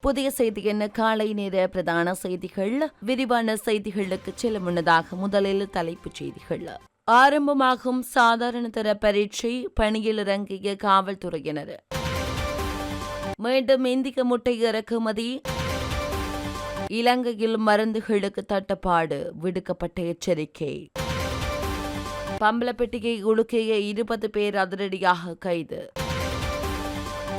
புதிய செய்தி என்ன காலை நேர பிரதான செய்திகள். விரிவான செய்திகளுக்கு செல்ல முன்னதாக முதலில் தலைப்புச் செய்திகள். ஆரம்பமாகும் சாதாரண தர பரீட்சை பணியில் இறங்கிய காவல்துறையினர். மீண்டும் இந்திய முட்டை இறக்குமதி. இலங்கையில் மருந்துகளுக்கு தட்டுப்பாடு விடுக்கப்பட்ட எச்சரிக்கை. பம்பலப்பட்டியை உலுக்கிய இருபது பேர் அதிரடியாக கைது.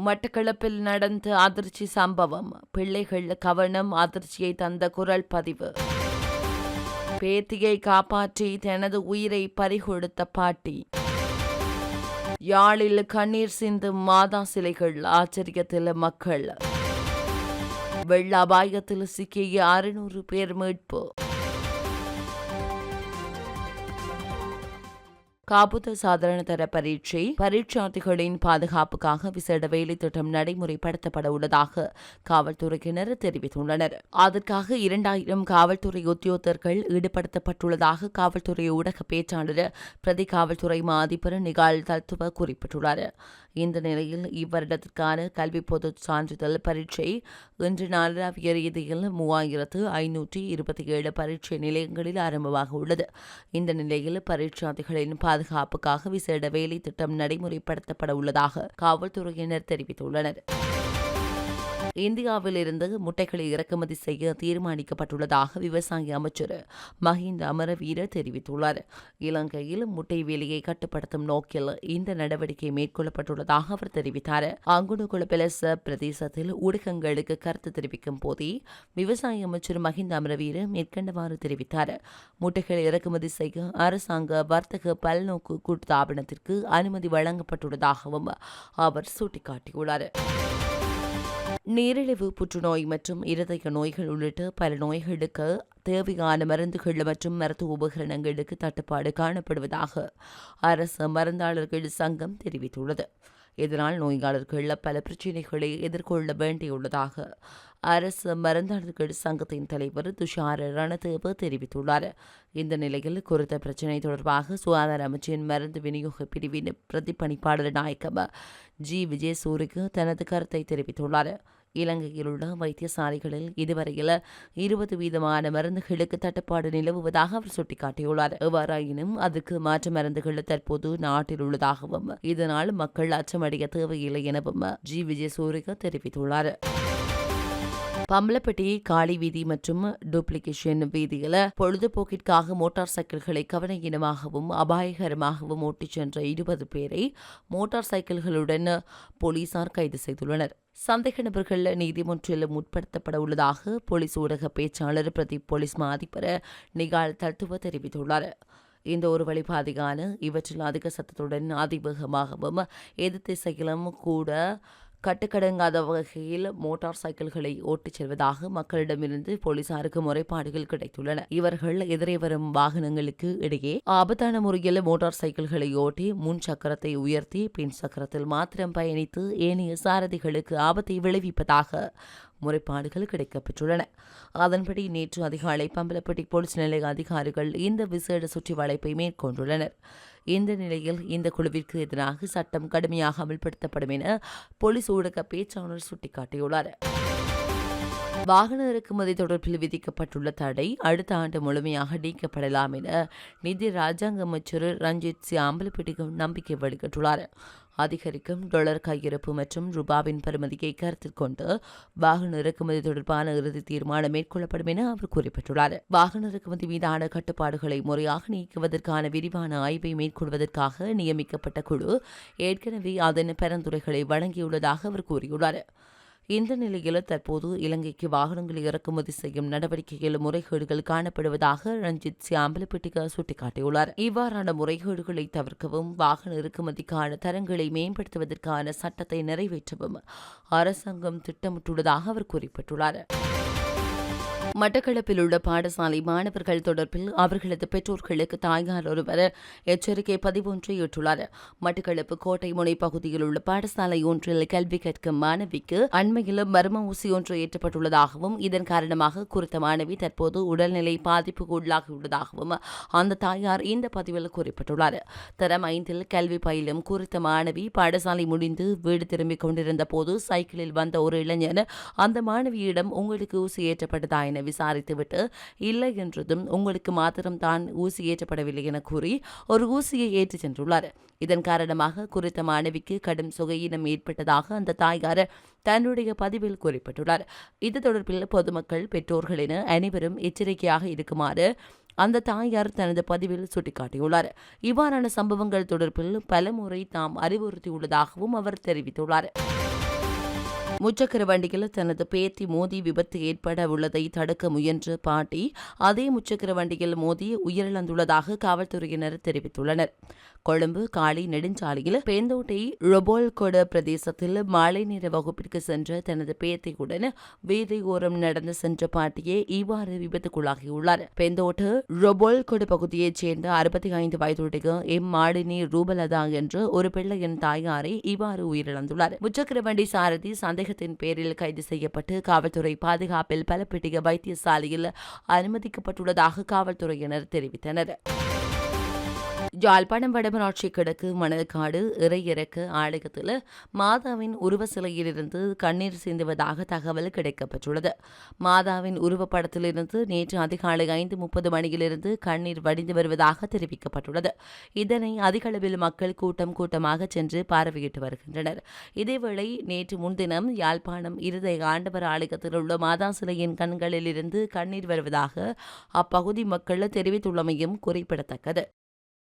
மட்டக்களப்பில் நடந்த அதிர்ச்சி சம்பவம் பிள்ளைகள் கவனம் அதிர்ச்சியை தந்த குரல் பதிவு. பேத்தியை காப்பாற்றி தனது உயிரை பறிகொடுத்த பாட்டி. யாழில் கண்ணீர் சிந்தும் மாதா சிலைகள் ஆச்சரியத்தில் மக்கள். வெள்ள அபாயத்தில் சிக்கிய அறுநூறு பேர் மீட்பு. காபுத்த சாதாரண தர பரீட்சை பரீட்சார்த்திகளின் பாதுகாப்புக்காக விசேட வேலை திட்டம் நடைமுறைப்படுத்தப்பட உள்ளதாக காவல்துறையினர் தெரிவித்துள்ளனர். அதற்காக இரண்டாயிரம் காவல்துறை உத்தியோகத்தர்கள் ஈடுபடுத்தப்பட்டுள்ளதாக காவல்துறை ஊடக பேச்சாளர் பிரதி காவல்துறை மாதிபர் நிகால் தத்துவ குறிப்பிட்டுள்ளார். இந்த நிலையில் இவ்வருடத்திற்கான கல்வி பொது சான்றிதழ் பரீட்சை இன்று நாளாவிய ரீதியில் மூவாயிரத்து ஐநூற்றி இருபத்தி ஏழு பரீட்சை நிலையங்களில் ஆரம்பமாக உள்ளது இந்த நிலையில் பரீட்சார்த்திகளின் பாதுகாப்புக்காக விசேட வேலை திட்டம் நடைமுறைப்படுத்தப்பட உள்ளதாக காவல்துறையினர் தெரிவித்துள்ளனர். இந்தியாவில் இருந்து முட்டைகளை இறக்குமதி செய்ய தீர்மானிக்கப்பட்டுள்ளதாக விவசாய அமைச்சர் மஹிந்த அமரவீர தெரிவித்துள்ளார். இலங்கையில் முட்டை வேலையை கட்டுப்படுத்தும் நோக்கில் இந்த நடவடிக்கை மேற்கொள்ளப்பட்டுள்ளதாக அவர் தெரிவித்தார். அங்குடுகுள பிரதேச பிரதேசத்தில் ஊடகங்களுக்கு கருத்து தெரிவிக்கும் போதே விவசாய அமைச்சர் மஹிந்த அமரவீர மேற்கண்டவாறு தெரிவித்தார். முட்டைகளை இறக்குமதி செய்ய அரசாங்க வர்த்தக பல்நோக்கு கூட்டுத்தாபனத்திற்கு அனுமதி வழங்கப்பட்டுள்ளதாகவும் அவர் சுட்டிக்காட்டியுள்ளார். நீரிழிவு புற்றுநோய் மற்றும் இருதய நோய்கள் உள்ளிட்ட பல நோய்களுக்கு தேவையான மருந்துகள் மற்றும் மருத்துவ உபகரணங்களுக்கு தட்டுப்பாடு காணப்படுவதாக அரசு மருந்தாளர்கள் சங்கம் தெரிவித்துள்ளது. இதனால் நோயாளர்கள் பல பிரச்சினைகளை எதிர்கொள்ள வேண்டியுள்ளதாக அரசு மருந்தாளர்கள் சங்கத்தின் தலைவர் துஷார் ரணதேவ தெரிவித்துள்ளார். இந்த நிலையில் குறித்த பிரச்சினை தொடர்பாக சுகாதார அமைச்சின் மருந்து விநியோக பிரிவின் பிரதிப்பணிப்பாளர் நாயக்கம் ஜி. விஜயசூரிக்கு தனது கருத்தை தெரிவித்துள்ளார். இலங்கையில் உள்ள வைத்தியசாலைகளில் இதுவரையில் இருபது வீதமான மருந்துகளுக்கு தட்டுப்பாடு நிலவுவதாக அவர் சுட்டிக்காட்டியுள்ளார். எவ்வாறாயினும் அதற்கு மாற்று மருந்துகள் தற்போது நாட்டில் உள்ளதாகவும் இதனால் மக்கள் அச்சமடைய தேவையில்லை எனவும் ஜி. விஜய் சூரிய தெரிவித்துள்ளார். பம்பலப்பட்டி காளி வீதி மற்றும் டூப்ளிகேஷன் வீதியில பொழுதுபோக்கிற்காக மோட்டார் சைக்கிள்களை கவனஈனமாகவும் அபாயகரமாகவும் ஓட்டிச் சென்ற இருபது பேரை மோட்டார் சைக்கிள்களுடன் போலீசார் கைது செய்துள்ளனர். சந்தேக நபர்கள் நீதிமன்றில் முற்படுத்தப்பட உள்ளதாக போலீஸ் ஊடக பேச்சாளர் பிரதீப் போலீஸ் மாதிபர நிகால் தத்துவ தெரிவித்துள்ளார். இந்த ஒரு வழிபாதையான இவற்றில் அதிக சத்தத்துடன் அதிவேகமாகவும் எதிர் திசையிலும் கூட கட்டுக்கடங்காத வகையில் மோட்டார் சைக்கிள்களை ஓட்டிச் செல்வதாக மக்களிடமிருந்து போலீசாருக்கு முறைப்பாடுகள் கிடைத்துள்ளன. இவர்கள் எதிரே வரும் வாகனங்களுக்கு இடையே ஆபத்தான முறையில் மோட்டார் சைக்கிள்களை ஓட்டி முன் சக்கரத்தை உயர்த்தி பின் சக்கரத்தில் மாத்திரம் பயணித்து ஏனைய சாரதிகளுக்கு ஆபத்தை விளைவிப்பதாக முறைப்பாடுகள் கிடைக்கப்பெற்றுள்ளன. அதன்படி நேற்று அதிகாலை பம்பலப்பட்டி போலீஸ் நிலைய அதிகாரிகள் இந்த விசேட சுற்றி வளைப்பை மேற்கொண்டுள்ளனர். இந்த நிலையில் இந்த குழுவிற்கு எதிராக சட்டம் கடுமையாக அமல்படுத்தப்படும் என போலீஸ் ஊடக பேச்சாளர் சுட்டிக்காட்டியுள்ளார். வாகன இறக்குமதி தொடர்பில் விதிக்கப்பட்டுள்ள தடை அடுத்த ஆண்டு முழுமையாக நீக்கப்படலாம் என நிதி ராஜாங்க அமைச்சர் ரஞ்சித் சியாம்பலப்பட்டிகம் நம்பிக்கை வெளியிட்டுள்ளார். அதிகரிக்கும் டொலர் கையிருப்பு மற்றும் ரூபாவின் பெறுமதியை கருத்தில் கொண்டு வாகன இறக்குமதி தொடர்பான இறுதி தீர்மானம் மேற்கொள்ளப்படும் என அவர் குறிப்பிட்டுள்ளார். வாகன இறக்குமதி மீதான கட்டுப்பாடுகளை முறையாக நீக்குவதற்கான விரிவான ஆய்வை மேற்கொள்வதற்காக நியமிக்கப்பட்ட குழு ஏற்கனவே அதன் பரிந்துரைகளை வழங்கியுள்ளதாக அவர் கூறியுள்ளார். இந்த நிலையில் தற்போது இலங்கைக்கு வாகனங்களை இறக்குமதி செய்யும் நடவடிக்கையில் முறைகேடுகள் காணப்படுவதாக ரஞ்சித் சியாம்பலப்பட்டிக சுட்டிக்காட்டியுள்ளார். இவ்வாறான முறைகேடுகளை தவிர்க்கவும் வாகன இறக்குமதிக்கான தரங்களை மேம்படுத்துவதற்கான சட்டத்தை நிறைவேற்றவும் அரசாங்கம் திட்டமிட்டுள்ளதாக அவர் குறிப்பிட்டுள்ளார். மட்டக்களப்பில் உள்ள பாடசாலை மாணவர்கள் தொடர்பில் அவர்களது பெற்றோர்களுக்கு தாயார் ஒருவர் எச்சரிக்கை பதிவொன்றை இட்டுள்ளார் மட்டக்களப்பு கோட்டை முனை பகுதியில் உள்ள பாடசாலை ஒன்றில் கல்வி கற்கும் மாணவிக்கு அண்மையில் மர்ம ஊசி ஒன்று ஏற்றப்பட்டுள்ளதாகவும் இதன் காரணமாக குறித்த மாணவி தற்போது உடல்நிலை பாதிப்புக்கு உள்ளதாகவும் அந்த தாயார் இந்த பதிவில் குறிப்பிட்டுள்ளார். தரம் ஐந்தில் கல்வி பயிலும் குறித்த மாணவி பாடசாலை முடிந்து வீடு திரும்பிக் கொண்டிருந்த போது சைக்கிளில் வந்த ஒரு இளைஞன் அந்த மாணவியிடம் உங்களுக்கு ஊசி ஏற்றப்பட்டதா என விசாரித்துவிட்டு இல்லை என்றதும் உங்களுக்கு மாத்திரம் தான் ஊசி ஏற்றப்படவில்லை என கூறி ஒரு ஊசியை ஏற்றிச் சென்றுள்ளார். இதன் காரணமாக குறித்த மாணவிக்கு கடும் சுகையினம் ஏற்பட்டதாக அந்த தாயார் தன்னுடைய பதிவில் குறிப்பிட்டுள்ளார். இது தொடர்பில் பொதுமக்கள் பெற்றோர்கள் என அனைவரும் எச்சரிக்கையாக இருக்குமாறு அந்த தாயார் தனது பதிவில் சுட்டிக்காட்டியுள்ளார். இவ்வாறான சம்பவங்கள் தொடர்பில் பலமுறை தாம் அறிவுறுத்தியுள்ளதாகவும் அவர் தெரிவித்துள்ளார். முச்சக்கர வண்டியில் தனது பேத்தி மோதி விபத்து ஏற்பட உள்ளதை தடுக்க முயன்ற பாட்டி அதே முச்சக்கர வண்டியில் மோதி உயிரிழந்துள்ளதாக காவல்துறையினர் தெரிவித்துள்ளனர். கொழும்பு காளி நெடுஞ்சாலையில் பேந்தோட்டை ரொபோல்கொட பிரதேசத்தில் மாலை நேர வகுப்பிற்கு சென்ற தனது பேத்தியுடன் வீதியோரம் நடந்து சென்ற பாட்டியே இவ்வாறு விபத்துக்குள்ளாகியுள்ளார். பெந்தோட்டு ரொபோல்கொட பகுதியைச் சேர்ந்த அறுபத்தி ஐந்து வயதுடைய எம் மாடினி ரூபலதா என்ற ஒரு பிள்ளையின் தாயாரை இவ்வாறு உயிரிழந்துள்ளார். முச்சக்கர வண்டி சாரதி சந்தேகத்தின் பேரில் கைது செய்யப்பட்டு காவல்துறை பாதுகாப்பில் பலப்பிட்டிய வைத்தியசாலையில் அனுமதிக்கப்பட்டுள்ளதாக காவல்துறையினர் தெரிவித்தனர். யாழ்ப்பாணம் வடமராட்சி கிழக்கு மணல்காடு இறையிறக்க ஆலயத்தில் மாதாவின் உருவ சிலையிலிருந்து கண்ணீர் சிந்துவதாக தகவல் கிடைக்கப்பட்டுள்ளது மாதாவின் உருவப்படத்திலிருந்து நேற்று அதிகாலை ஐந்து முப்பது மணியிலிருந்து கண்ணீர் வடிந்து வருவதாக தெரிவிக்கப்பட்டுள்ளது. இதனை அதிகளவில் மக்கள் கூட்டம் கூட்டமாக சென்று பார்வையிட்டு வருகின்றனர். இதேவேளை நேற்று முன்தினம் யாழ்ப்பாணம் இருதய ஆண்டவர் ஆலயத்தில் உள்ள மாதா சிலையின் கண்களில் இருந்து கண்ணீர் வருவதாக அப்பகுதி மக்கள் தெரிவித்துள்ளமையும் குறிப்பிடத்தக்கது.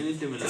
இது மினிட்டும்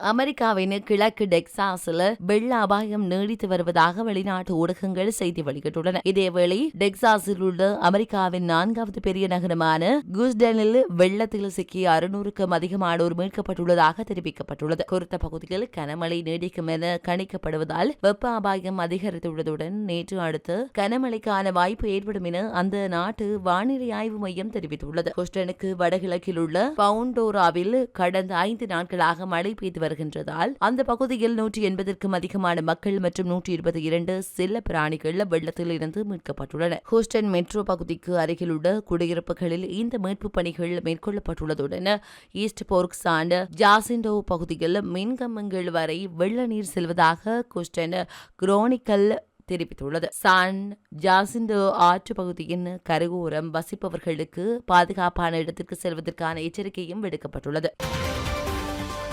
அமெரிக்காவின் கிழக்கு டெக்சாஸில் வெள்ள அபாயம் நீடித்து வருவதாக வெளிநாட்டு ஊடகங்கள் செய்தி வெளியிட்டுள்ளன. இதேவேளை டெக்சாஸில் உள்ள அமெரிக்காவின் நான்காவது பெரிய நகரமான குஸ்டனில் வெள்ளத்தில் சிக்கிய அறுநூறுக்கும் அதிகமானோர் மீட்கப்பட்டுள்ளதாக தெரிவிக்கப்பட்டுள்ளது. குறித்த பகுதியில் கனமழை நீடிக்கும் என கணிக்கப்படுவதால் வெப்ப அபாயம் அதிகரித்துள்ளதுடன் நேற்று அடுத்து கனமழைக்கான வாய்ப்பு ஏற்படும் என அந்த நாட்டு வானிலை ஆய்வு மையம் தெரிவித்துள்ளது. குஸ்டனுக்கு வடகிழக்கில் உள்ள பவுண்டோராவில் கடந்த ஐந்து நாட்களாக மழை பெய்து வருகின்றதால் அந்த பகுதியில் நூற்றி எண்பதற்கும் அதிகமான மக்கள் மற்றும் நூற்றி இருபத்தி இரண்டு செல்ல பிராணிகள் வெள்ளத்தில் இருந்து மீட்கப்பட்டுள்ளன. ஹூஸ்டன் மெட்ரோ பகுதிக்கு அருகிலுள்ள குடியிருப்புகளில் இந்த மீட்பு பணிகள் மேற்கொள்ளப்பட்டுள்ளதுடன் ஈஸ்ட் போர்க் சாண்ட் ஜாசிண்டோ பகுதியில் மின்கம்பங்கள் வரை வெள்ள நீர் செல்வதாக ஹூஸ்டன் குரோனிக்கல் தெரிவித்துள்ளது. சான் ஜாசிண்டோ ஆற்று பகுதியின் கரையோரம் வசிப்பவர்களுக்கு பாதுகாப்பான இடத்திற்கு செல்வதற்கான எச்சரிக்கையும் விடுக்கப்பட்டுள்ளது.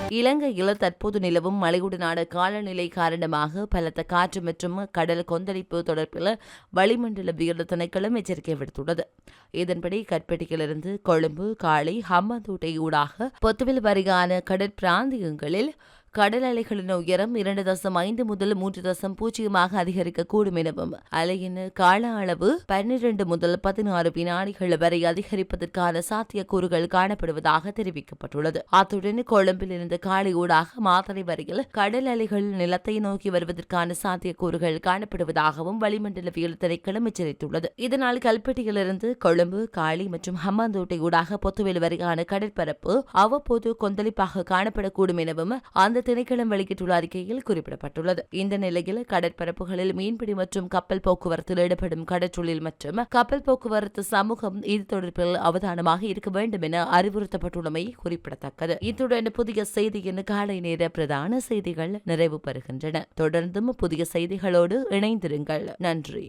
இலங்கையில் தற்போது நிலவும் மழையுடனான காலநிலை காரணமாக பலத்த காற்று மற்றும் கடல் கொந்தளிப்பு தொடர்பில் வளிமண்டலவியல் திணைக்களம் எச்சரிக்கை விடுத்துள்ளது. இதன்படி கற்பட்டியிலிருந்து கொழும்பு காளை ஹம்மந்தூட்டை ஊடாக பொத்துவில் வரையான கடற்பிராந்தியங்களில் கடல் அலைகளின் உயரம் இரண்டு தசம் ஐந்து முதல் மூன்று தசம் பூஜ்ஜியமாக அதிகரிக்கக்கூடும் எனவும் அலையின் கால அளவு பன்னிரண்டு முதல் பதினாறு வினாடிகள் வரை அதிகரிப்பதற்கான சாத்தியக்கூறுகள் காணப்படுவதாக தெரிவிக்கப்பட்டுள்ளது. அத்துடன் கொழும்பில் இருந்து காலை ஊடாக மாத்தறை வரையில் கடல் அலைகள் நிலத்தை நோக்கி வருவதற்கான சாத்தியக்கூறுகள் காணப்படுவதாகவும் வளிமண்டலவியல் திணைக்களம் எச்சரித்துள்ளது. இதனால் கல்பெட்டியிலிருந்து கொழும்பு காளி மற்றும் ஹம்மாந்தோட்டை ஊடாக பொத்துவேல் வரையான கடற்பரப்பு அவ்வப்போது கொந்தளிப்பாக காணப்படக்கூடும் எனவும் அந்த திணைக்களம் வெளியிட்டுள்ள அறிக்கையில் குறிப்பிடப்பட்டுள்ளது. இந்த நிலையில் கடற்பரப்புகளில் மீன்பிடி மற்றும் கப்பல் போக்குவரத்தில் ஈடுபடும் கடற்றொழில் மற்றும் கப்பல் போக்குவரத்து சமூகம் இது தொடர்பில் அவதானமாக இருக்க வேண்டும் என அறிவுறுத்தப்பட்டுள்ளமை குறிப்பிடத்தக்கது. இத்துடன் புதிய செய்தியின் காலை நேர பிரதான செய்திகள் நிறைவு பெறுகின்றன. தொடர்ந்தும் புதிய செய்திகளோடு இணைந்திருங்கள். நன்றி.